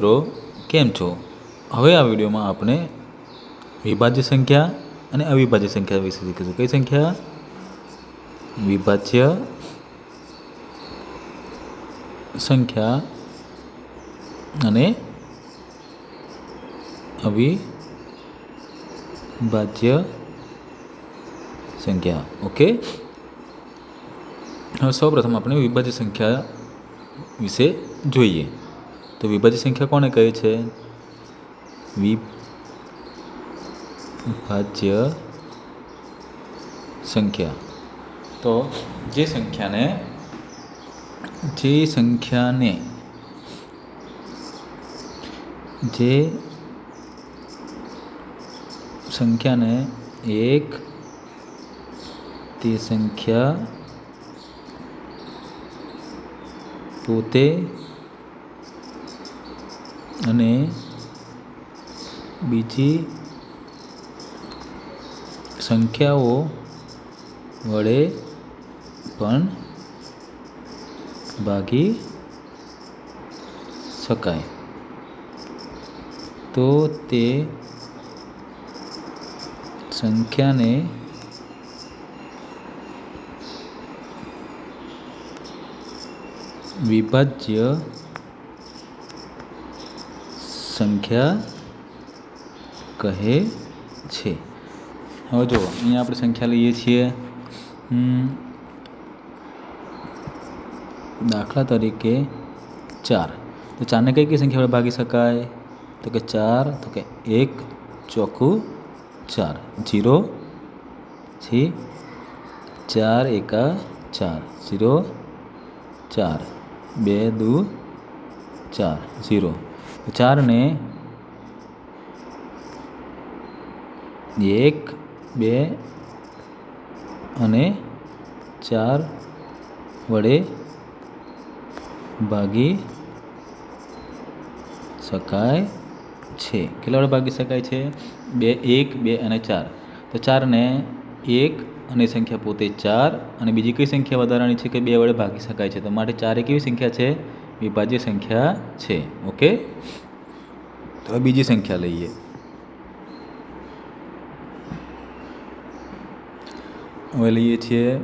મિત્રો, કેમ છો? હવે આ વિડીયોમાં આપણે વિભાજ્ય સંખ્યા અને અવિભાજ્ય સંખ્યા વિશે શીખીશું. કઈ સંખ્યા? વિભાજ્ય સંખ્યા અને અવિભાજ્ય સંખ્યા. ઓકે હવે સૌપ્રથમ આપણે વિભાજ્ય સંખ્યા વિશે જોઈએ. તો વિભાજ્ય સંખ્યા કોને કહે છે? વિભાજ્ય સંખ્યા. તો જે સંખ્યાને જે સંખ્યાને જે સંખ્યાને એક તે સંખ્યા પોતે અને બીજી સંખ્યાઓ વડે પણ ભાગી શકાય. તો તે સંખ્યાને વિભાજ્ય સંખ્યા કહે છે. હવે જુઓ, અહીંયા આપણે સંખ્યા લઈએ છીએ. દાખલા તરીકે ચાર. તો ચારને કઈ કઈ સંખ્યા વડે ભાગી શકાય? તો કે ચાર, તો કે એક ચોખ્ખું ચાર. જીરો છે ચાર એકા ચાર. ઝીરો ચાર. બે દુ ચાર. ઝીરો ચારને એક, બે અને ચાર વડે ભાગી શકાય છે. કેટલા વડે ભાગી શકાય છે? બે, એક, બે અને ચાર. તો ચારને એક અને સંખ્યા પોતે ચાર અને બીજી કઈ સંખ્યા વધારાની છે કે બે વડે ભાગી શકાય છે? તો માટે ચાર એ કેવી સંખ્યા છે? વિભાજ્ય સંખ્યા છે. ઓકે? તો હવે બીજી સંખ્યા લઈએ. હવે લઈએ છીએ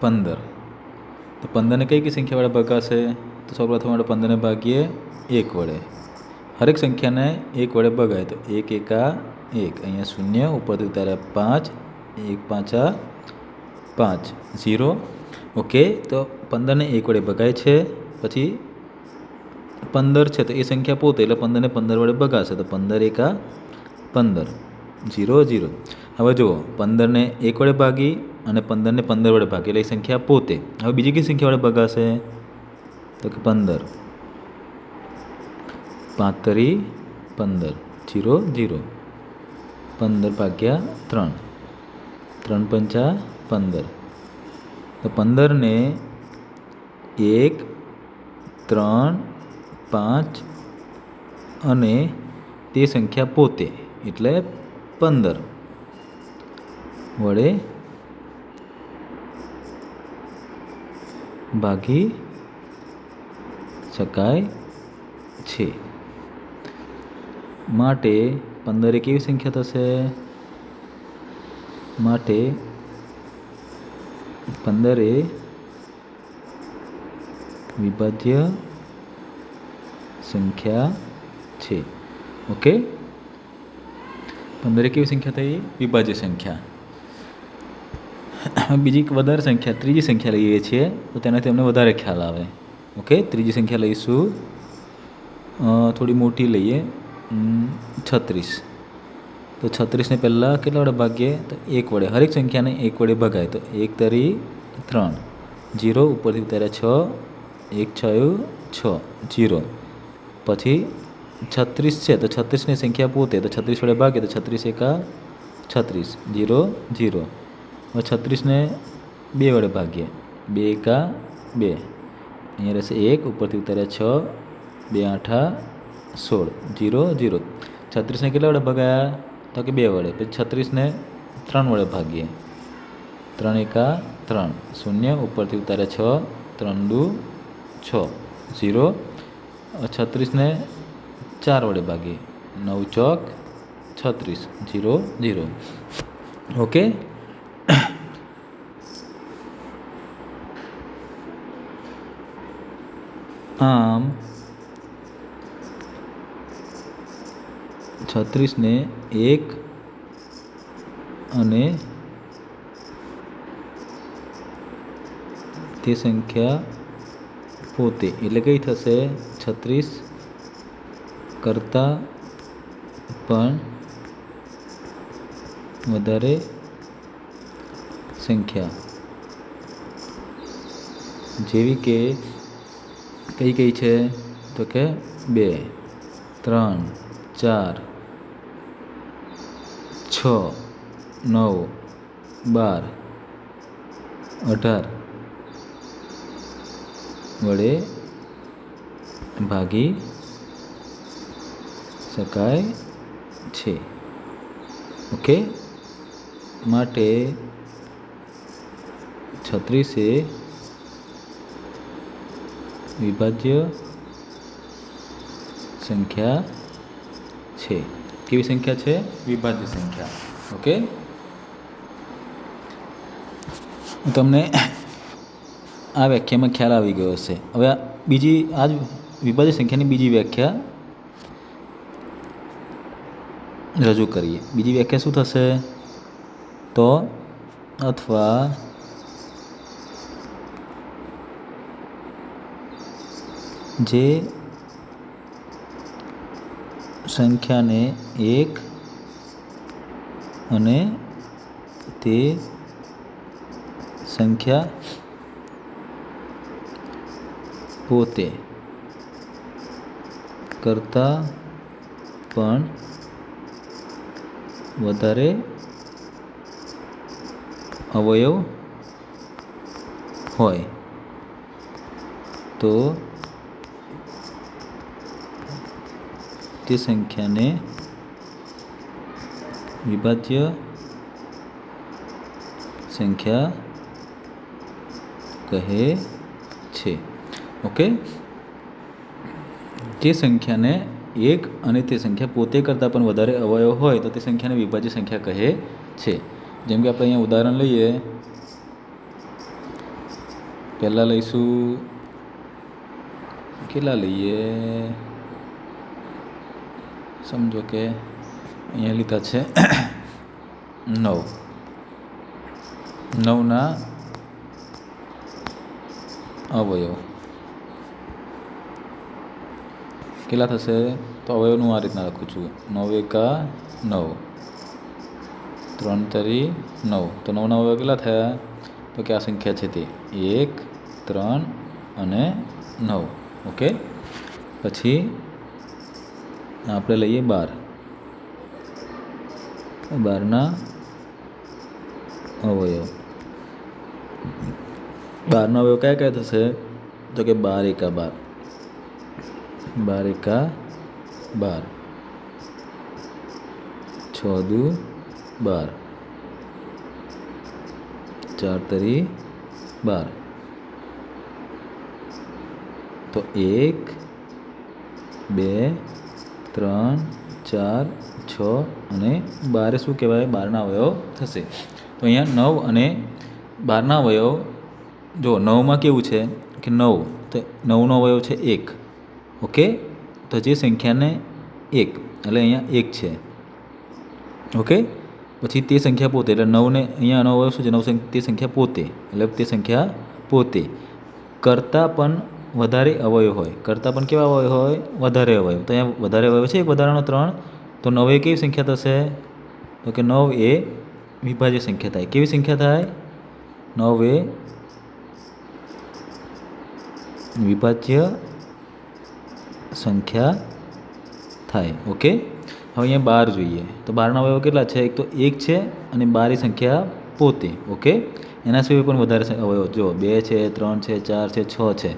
પંદર. તો પંદરને કઈ કઈ સંખ્યા વડે ભગાશે તો સૌપ્રથમ આપણે પંદરને ભાગીએ એક વડે. હરેક સંખ્યાને એક વડે ભગાય તો એક એકા એક. અહીંયા શૂન્ય, ઉપરથી ઉતારે પાંચ, એક પાંચા પાંચ. ઝીરો. ઓકે, તો પંદરને એક વડે ભગાય છે. પછી પંદર છે, તો એ સંખ્યા પોતે, એટલે પંદરને પંદર વડે ભગાશે તો પંદર એકા પંદર. જીરો જીરો હવે જુઓ પંદરને એક વડે ભાગી અને પંદરને પંદર વડે ભાગી, એટલે એ સંખ્યા પોતે. હવે બીજી કઈ સંખ્યા વડે ભગાશે તો કે પંદર. પાંતરી, પંદર. જીરો જીરો પંદર ભાગ્યા ત્રણ. ત્રણ પંચા પંદર. તો પંદરને એક, ત્રણ પાંચ અને તે સંખ્યા પોતે, એટલે પંદર. વડે ભાગી શકાય છે. માટે પંદર એ કેવી સંખ્યા થશે? માટે પંદર એ વિભાજ્ય સંખ્યા છે. ઓકે પંદર કેવી સંખ્યા થઈ? વિભાજ્ય સંખ્યા. બીજી વધારે સંખ્યા ત્રીજી સંખ્યા લઈએ છીએ તો તેનાથી અમને વધારે ખ્યાલ આવે. ઓકે ત્રીજી સંખ્યા લઈશું. થોડી મોટી લઈએ. છત્રીસ. તો છત્રીસને પહેલાં કેટલા વડે ભાગીએ? તો એક વડે. હરેક સંખ્યાને એક વડે ભગાય. તો એક તરી ત્રણ. જીરો ઉપરથી ઉતાર્યા છ. એક છયું છ. જીરો. પછી છત્રીસ છે, તો છત્રીસની સંખ્યા પોતે, તો છત્રીસ વડે ભાગે, તો છત્રીસ એકા છત્રીસ, જીરો જીરો. છત્રીસને બે વડે ભાગીએ. બે એકા બે. અહીંયા રહેશે એક, ઉપરથી ઉતાર્યા છ, બે આઠા સોળ. Zero zero. છત્રીસને કેટલા વડે ભગાયા? તો કે બે વડે. પછી છત્રીસને ત્રણ વડે ભાગીએ. ત્રણ એકા ત્રણ. શૂન્ય, ઉપરથી ઉતારે છ, ત્રણ દુ છ. ઝીરો છત્રીસને ચાર વડે ભાગીએ. નવ ચોક, છત્રીસ, જીરો જીરો. ઓકે? આમ છત્રીસને એક અને તે સંખ્યા પોતે. એટલે કઈ થશે? છત્રીસ કરતાં પણ વધારે સંખ્યા. જેવી કે કઈ કઈ છે? તો કે બે, ત્રણ, ચાર, છ, નવ, બાર, અઢાર વડે ભાગી શકાય છે. ઓકે? માટે છત્રીસે વિભાજ્ય સંખ્યા છે. કેવી સંખ્યા છે? વિભાજ્ય સંખ્યા. ઓકે? તમને આ વ્યાખ્યામાં ખ્યાલ આવી ગયો હશે. હવે આ બીજી આ જ વિભાજ્ય સંખ્યાની બીજી વ્યાખ્યા રજૂ કરીએ બીજી વ્યાખ્યા શું થશે તો અથવા જે સંખ્યાને એક અને તે સંખ્યા પોતે કરતાં પણ વધારે અવયવ હોય. તો તે સંખ્યાને વિભાજ્ય સંખ્યા કહે છે. ઓકે જે સંખ્યાને એક અને તે સંખ્યા પોતે કરતાં પણ વધારે અવયવ હોય તો તે સંખ્યાને વિભાજ્ય સંખ્યા કહે છે. જેમ કે આપણે અહીંયા ઉદાહરણ લઈએ. પહેલાં લઈશું. કેટલા લઈએ? સમજો કે અહીંયા લીધા છે નવ. નવના અવયવ. કેટલા થશે તો અવયવનું આ રીતના લખું છું. નવ એકા નવ. ત્રણ તરી નવ. તો નવ નવ કેટલા થયા? તો કે આ સંખ્યા છે તે. એક, ત્રણ અને નવ. ઓકે? પછી આપણે લઈએ બાર. બારના અવયવ. બારનો અવયવ કયા કયા થશે? તો કે બાર એકા બાર. બાર એકા બાર? છ દુ બાર. ચાર તરી બાર. તો એક, બે, ત્રણ, ચાર, છ અને બારે શું કહેવાય? બારના અવયવ થશે. તો અહીંયા નવ અને બારના અવયવ જો નવમાં કેવું છે? કે નવ. તો નવનો અવયવ છે એક. ઓકે? તો જે સંખ્યાને એક, એટલે અહીંયા એક છે. ઓકે? પછી તે સંખ્યા પોતે, એટલે નવને અહીંયા નવ શું છે? નવ તે સંખ્યા પોતે, એટલે તે સંખ્યા પોતે. કરતાં પણ વધારે અવયવ હોય. કરતાં પણ કેવા અવયવ હોય? વધારે અવયવ. તો અહીંયા વધારે અવયવ છે, એક વધારાનો ત્રણ. તો નવ એ કેવી સંખ્યા થશે? તો કે નવ એ વિભાજ્ય સંખ્યા થાય. કેવી સંખ્યા થાય? નવ એ વિભાજ્ય સંખ્યા થાય ઓકે હવે અહીંયા બાર જોઈએ. તો બારના અવયવ કેટલા છે? એક તો એક છે અને બારની સંખ્યા પોતે ઓકે એના સિવાય પણ વધારે અવયવ, જો બે છે, ત્રણ છે, ચાર છે, છ છે.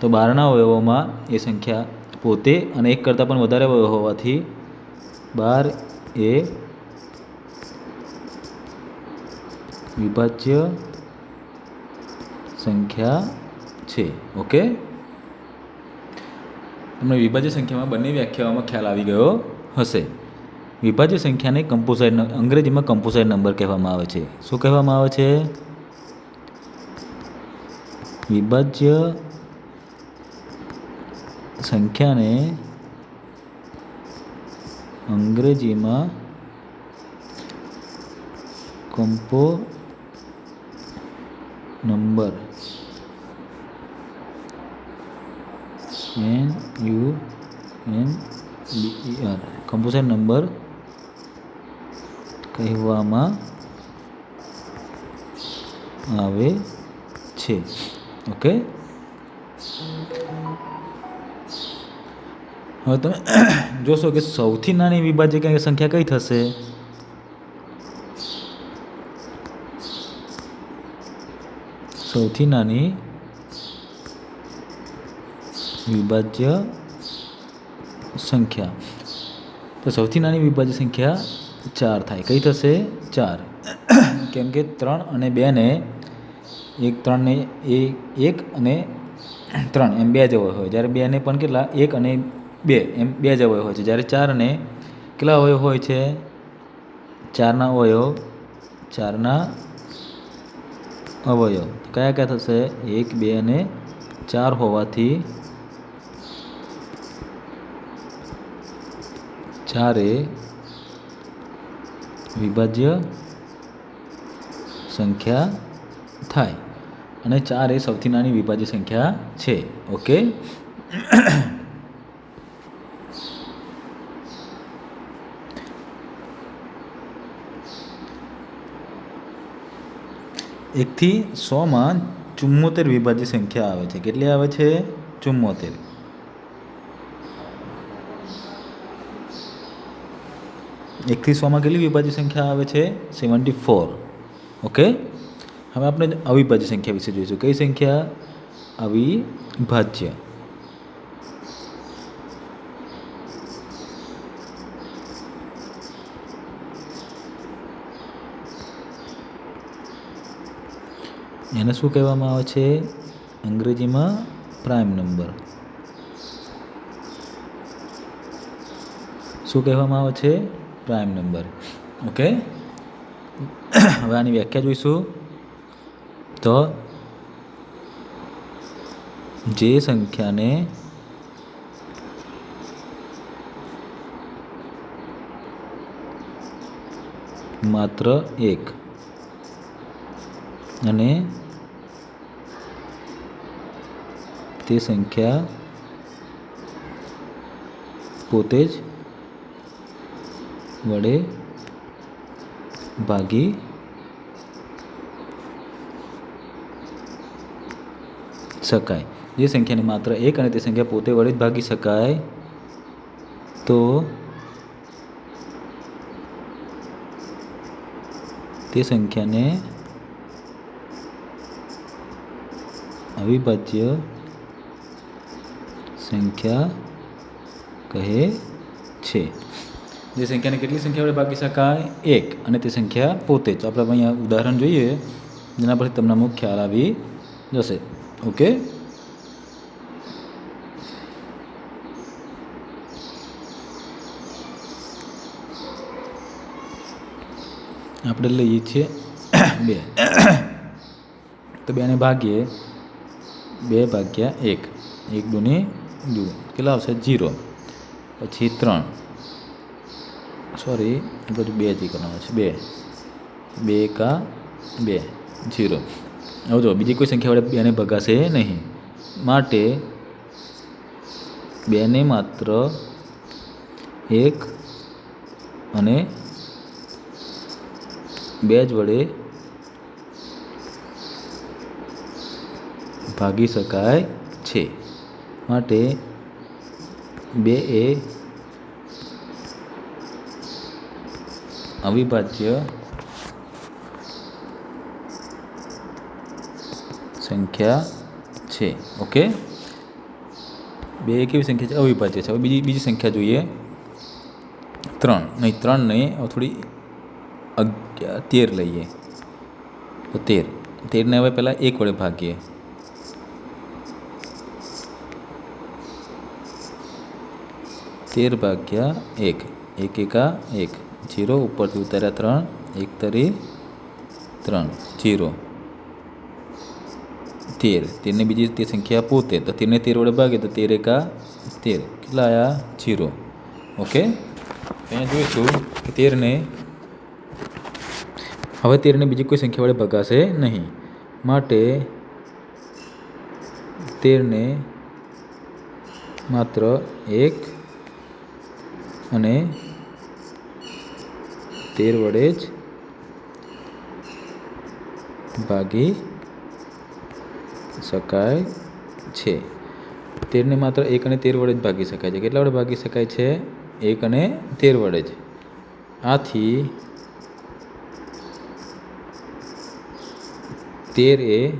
તો બારના અવયવોમાં એ સંખ્યા પોતે અને એક કરતાં પણ વધારે અવયવ હોવાથી બાર એ વિભાજ્ય સંખ્યા છે ઓકે તમને વિભાજ્ય સંખ્યામાં બંને વ્યાખ્યાઓમાં ખ્યાલ આવી ગયો હશે. વિભાજ્ય સંખ્યાને કમ્પોઝાઇટ અંગ્રેજીમાં કમ્પોઝાઇટ નંબર કહેવામાં આવે છે. શું કહેવામાં આવે છે? વિભાજ્ય સંખ્યાને અંગ્રેજીમાં કમ્પો number N U N B R composite number કહેવામાં આવે છે. ઓકે હવે તમે જોશો કે સૌથી નાની વિભાજ્ય સંખ્યા કઈ થશે? સૌથી નાની વિભાજ્ય સંખ્યા. તો સૌથી નાની વિભાજ્ય સંખ્યા ચાર થાય. કઈ થશે? ચાર. કેમ કે ત્રણ અને બેને એક ત્રણને એ એક અને ત્રણ એમ બે જ અવયવ હોય. જ્યારે બેને પણ કેટલા? એક અને બે એમ બે જ અવયવ હોય છે. જ્યારે ચાર અને કેટલા અવયવ હોય છે? ચારના અવયવ. ચારના અવયવ. કયા કયા થશે? એક, બે અને ચાર હોવાથી ચારે વિભાજ્ય સંખ્યા થાય. અને ચાર એ સૌથી નાની વિભાજ્ય સંખ્યા છે. ઓકે? એકથી સોમાં ચુમ્મોતેર વિભાજ્ય સંખ્યા આવે છે. કેટલી આવે છે? ચુમ્મોતેર એકથી સોમાં કેટલી વિભાજ્ય સંખ્યા આવે છે? સેવન્ટી ફોર ઓકે હવે આપણે અવિભાજ્ય સંખ્યા વિશે જોઈશું. કઈ સંખ્યા? અવિભાજ્ય. એને શું કહેવામાં આવે છે? અંગ્રેજીમાં પ્રાઇમ નંબર શું કહેવામાં આવે છે? પ્રાઇમ નંબર ઓકે હવે આની વ્યાખ્યા જોઈશું. તો જે સંખ્યાને માત્ર એક. અને તે સંખ્યા પોતે જ વડે ભાગી શકાય. જે સંખ્યાને માત્ર એક અને તે સંખ્યા પોતે વડે જ ભાગી શકાય, તો તે સંખ્યાને અવિભાજ્ય સંખ્યા કહે છે. જે સંખ્યાને કેટલી સંખ્યા વડે ભાગી શકાય? એક. અને તે સંખ્યા પોતે જ. આપણે અહીંયા ઉદાહરણ જોઈએ. જેના પરથી તમને અમુક ખ્યાલ આવી જશે. ઓકે? આપણે લઈએ છીએ બે. તો બેને ભાગીએ. બે ભાગ્યા એક. એક દુની દુ. કેટલા આવશે? જીરો પછી ત્રણ. સોરી, બધું બે જ કરવાનું છે, બે. બે એકા બે જીરો હવે જો, બીજી કોઈ સંખ્યા વડે બેને ભગાશે નહીં. માટે બેને માત્ર એક અને બે જ વડે ભાગી શકાય છે. માટે બે એ અવિભાજ્ય સંખ્યા છે. ઓકે બે કેવી સંખ્યા છે? અવિભાજ્ય છે. હવે બીજી બીજી સંખ્યા જોઈએ. ત્રણ. નહીં ત્રણ નહીં, હવે થોડી અગિયાર, તેર લઈએ. તો તેર. તેરને હવે પહેલાં એક વડે ભાગીએ. તેર ભાગ્યા એક. એક એકા એક. જીરો, ઉપરથી ઉતાર્યા ત્રણ, એક તરી ત્રણ, જીરો. તેર. તેરને બીજી તે સંખ્યા પોતે તો તેરને તેર વડે ભાગે તો તેર એકા તેર. કેટલા આવ્યા જીરો. ઓકે? અહીંયા જોઈશું કે તેરને હવે તેરને બીજી કોઈ સંખ્યા વડે ભગાશે નહીં. માટે તેરને માત્ર એક અને તેર વડે જ ભાગી શકાય છે. તેરને માત્ર એક અને તેર વડે જ ભાગી શકાય છે. કેટલા વડે ભાગી શકાય છે? એક અને તેર વડે જ. આથી તેર એ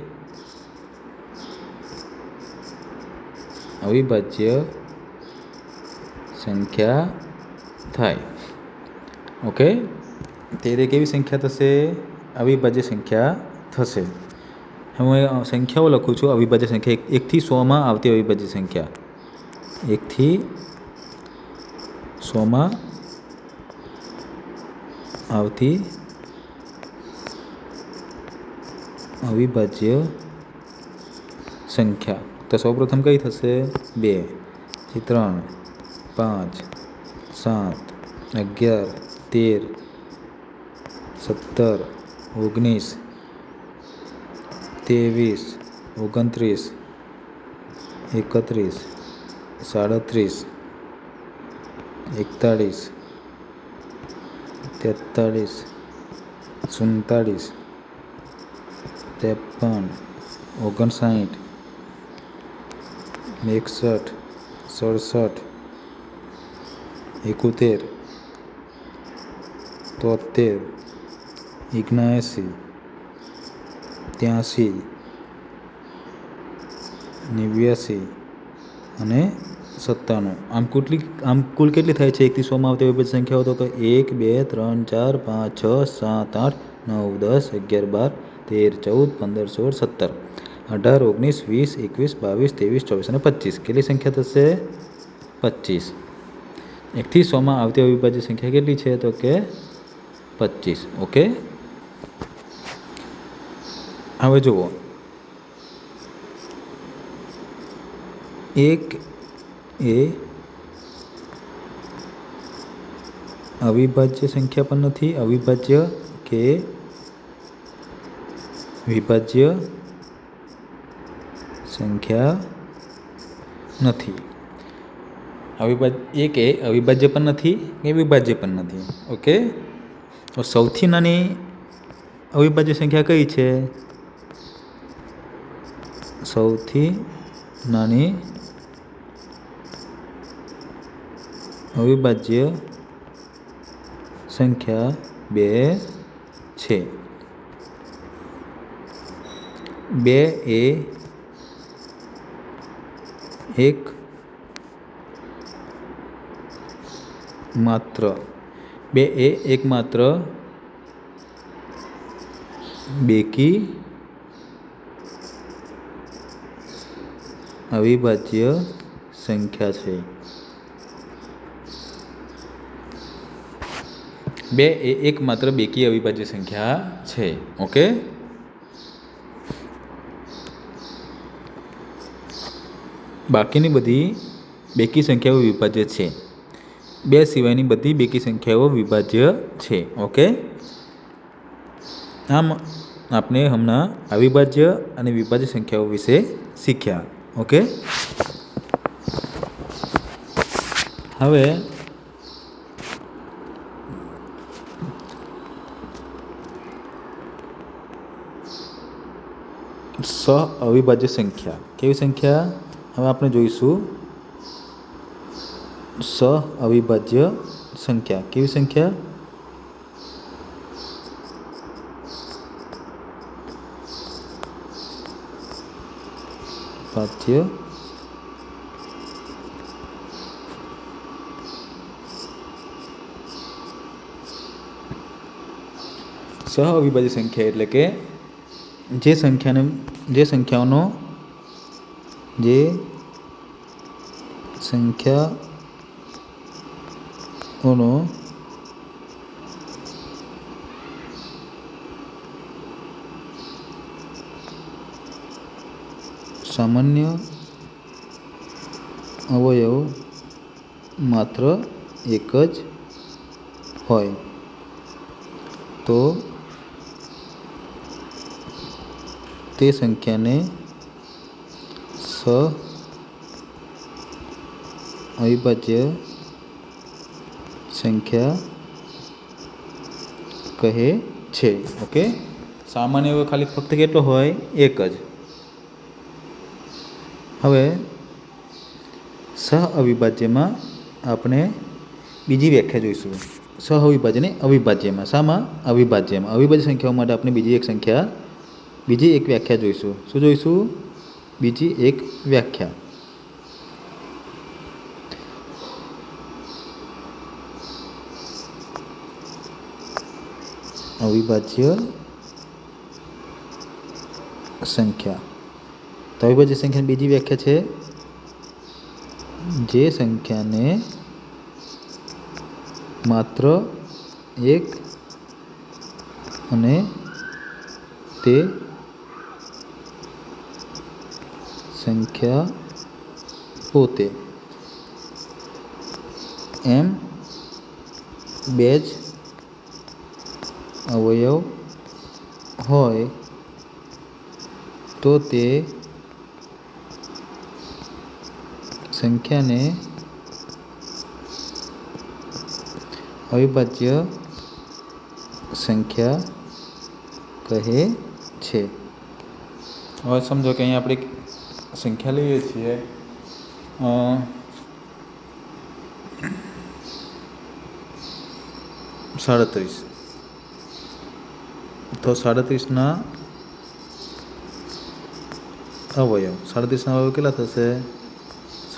અવિભાજ્ય સંખ્યા થાય. ઓકે? તેર એક એવી સંખ્યા થશે અવિભાજ્ય સંખ્યા થશે હું એ સંખ્યાઓ લખું છું અવિભાજ્ય સંખ્યા એક એકથી સોમાં આવતી અવિભાજ્ય સંખ્યા એકથી સોમાં આવતી અવિભાજ્ય સંખ્યા તો સૌપ્રથમ કઈ થશે બે પછી ત્રણ પાંચ સાત અગિયાર તેર સત્તર ઓગણીસ ત્રેવીસ ઓગણત્રીસ એકત્રીસ સાડત્રીસ એકતાળીસ તેતાળીસ સુડતાળીસ ત્રેપન ઓગણસાઠ એકસઠ સડસઠ એકોતેર તોતેર ઓગણએંસી ત્યાંસી, નેવ્યાસી અને સત્તાણું. આમ કુટલી, આમ કુલ કેટલી થાય છે? એકથી સોમાં આવતી વિવિધ સંખ્યાઓ તો કે એક, બે, ત્રણ, ચાર, પાંચ, છ, સાત, આઠ, નવ, દસ, અગિયાર, બાર, તેર, ચૌદ, પંદર, સોળ, સત્તર, અઢાર, ઓગણીસ, વીસ, એકવીસ, બાવીસ, ત્રેવીસ, ચોવીસ અને પચીસ. કેટલી સંખ્યા થશે? પચીસ. એકથી સોમાં આવતી અવિભાજ્ય સંખ્યા કેટલી છે? તો કે પચીસ. ઓકે? હવે જુઓ. એક એ અવિભાજ્ય સંખ્યા પણ નથી, અવિભાજ્ય કે વિભાજ્ય સંખ્યા નથી. અવિભાજ્ય એક એ અવિભાજ્ય પણ નથી કે વિભાજ્ય પણ નથી. ઓકે? તો સૌથી નાની અવિભાજ્ય સંખ્યા કઈ છે? સૌથી નાની અવિભાજ્ય સંખ્યા બે છે. બે એ એક માત્ર. બે એ એકમાત્ર બેકી અવિભાજ્ય સંખ્યા છે. બે એ એક માત્ર બેકી અવિભાજ્ય સંખ્યા છે. ઓકે? બાકીની બધી બેકી સંખ્યાઓ વિભાજ્ય છે. બે સિવાયની બધી બેકી સંખ્યાઓ વિભાજ્ય છે. ઓકે? આમ, આપણે હમણાં અવિભાજ્ય અને વિભાજ્ય સંખ્યાઓ વિશે શીખ્યા. ઓકે હવે સ અવિભાજ્ય સંખ્યા કેવી સંખ્યા હવે આપણે જોઈશું સ અવિભાજ્ય સંખ્યા કેવી સંખ્યા ભાજ્ય સહ અવિભાજ્ય સંખ્યા એટલે કે જે સંખ્યાને જે સંખ્યાઓનો જે સંખ્યા સામાન્ય અવયવ માત્ર એક જ હોય. તો તે સંખ્યાને સ અવિભાજ્ય સંખ્યા કહે છે. ઓકે? સામાન્ય ખાલી ફક્ત કેટલો હોય? એક જ. હવે સહ અવિભાજ્યમાં આપણે બીજી વ્યાખ્યા જોઈશું. સહ અવિભાજ્યને અવિભાજ્યમાં. શામાં? અવિભાજ્યમાં. અવિભાજ્ય સંખ્યાઓ માટે આપણે બીજી એક સંખ્યા, બીજી એક વ્યાખ્યા જોઈશું. શું જોઈશું? બીજી એક વ્યાખ્યા. અવિભાજ્ય સંખ્યા. તો અવિભાજ્ય સંખ્યાની બીજી વ્યાખ્યા છે. જે સંખ્યાને માત્ર એક અને તે સંખ્યા પોતે. એમ બે જ અવયવ હોય તો તે સંખ્યાને અવિભાજ્ય સંખ્યા કહે છે. હવે સમજો કે અહીંયા આપણે સંખ્યા લઈએ છીએ. સાડત્રીસ. તો સાડત્રીસના અવયવ. સાડત્રીસના અવયવ કેટલા થશે?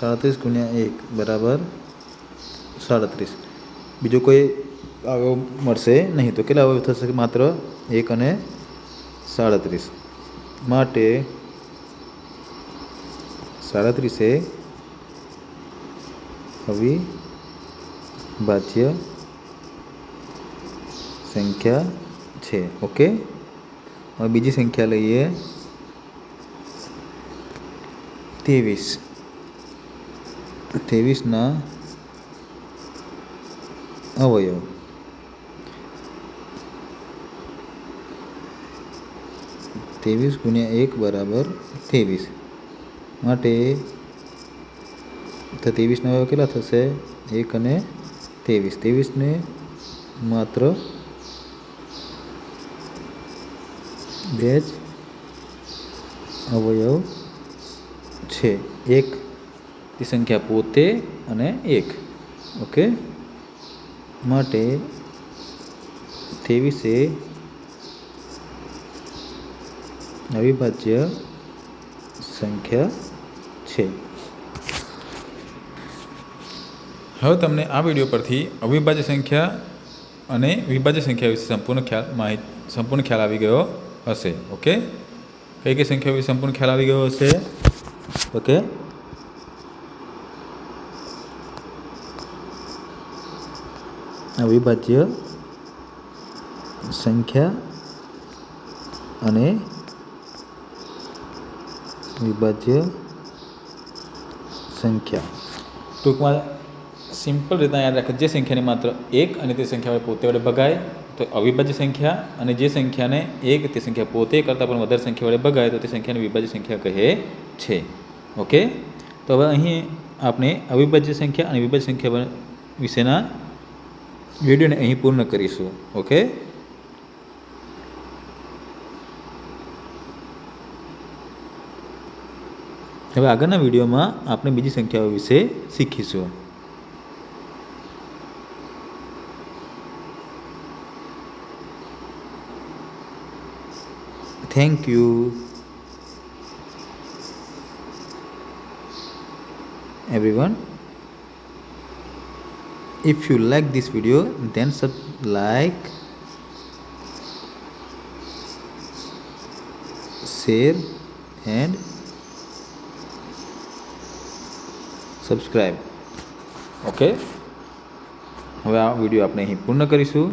સાડત્રીસ ગુણ્યા એક બરાબર સાડત્રીસ. બીજો કોઈ અવયવ મળશે નહીં તો કેટલા અવયવ થશે? માત્ર એક અને સાડત્રીસ. માટે સાડત્રીસે અવિભાજ્ય સંખ્યા છે. ઓકે? હવે બીજી સંખ્યા લઈએ. ત્રેવીસ. ત્રેવીસના અવયવ. ત્રેવીસ ગુણ્યા એક બરાબર ત્રેવીસ. માટે તો ત્રેવીસના અવયવ કેટલા થશે? એક અને ત્રેવીસ. ત્રેવીસને માત્ર બે જ અવયવ છે. એક ની સંખ્યા પોતે અને એક. ઓકે? માટે ત્રેવીસે અવિભાજ્ય સંખ્યા છે. હવે તમને આ વીડિયો પરથી અવિભાજ્ય સંખ્યા અને વિભાજ્ય સંખ્યા વિશે સંપૂર્ણ ખ્યાલ માહિતી, સંપૂર્ણ ખ્યાલ આવી ગયો હશે. ઓકે? કઈ કઈ સંખ્યા વિશે સંપૂર્ણ ખ્યાલ આવી ગયો હશે? ઓકે? અવિભાજ્ય સંખ્યા અને વિભાજ્ય સંખ્યા. ટૂંકમાં સિમ્પલ રીતના યાદ રાખે, જે સંખ્યાને માત્ર એક અને તે સંખ્યા પોતે વડે ભગાય, તો અવિભાજ્ય સંખ્યા અને જે સંખ્યાને એક, તે સંખ્યા પોતે કરતાં પણ વધારે સંખ્યા વડે ભગાય, તો તે સંખ્યાને વિભાજ્ય સંખ્યા કહે છે. ઓકે? તો હવે અહીં આપણે અવિભાજ્ય સંખ્યા અને વિભાજ્ય સંખ્યા વિશેના વિડીયોને અહીં પૂર્ણ કરીશું, ઓકે? હવે આગળના વિડીયોમાં આપણે બીજી સંખ્યાઓ વિશે શીખીશું. Thank you everyone. if you like this video then sub like share and subscribe okay હવે આ વિડીયો આપણે અહીં પૂર્ણ કરીશું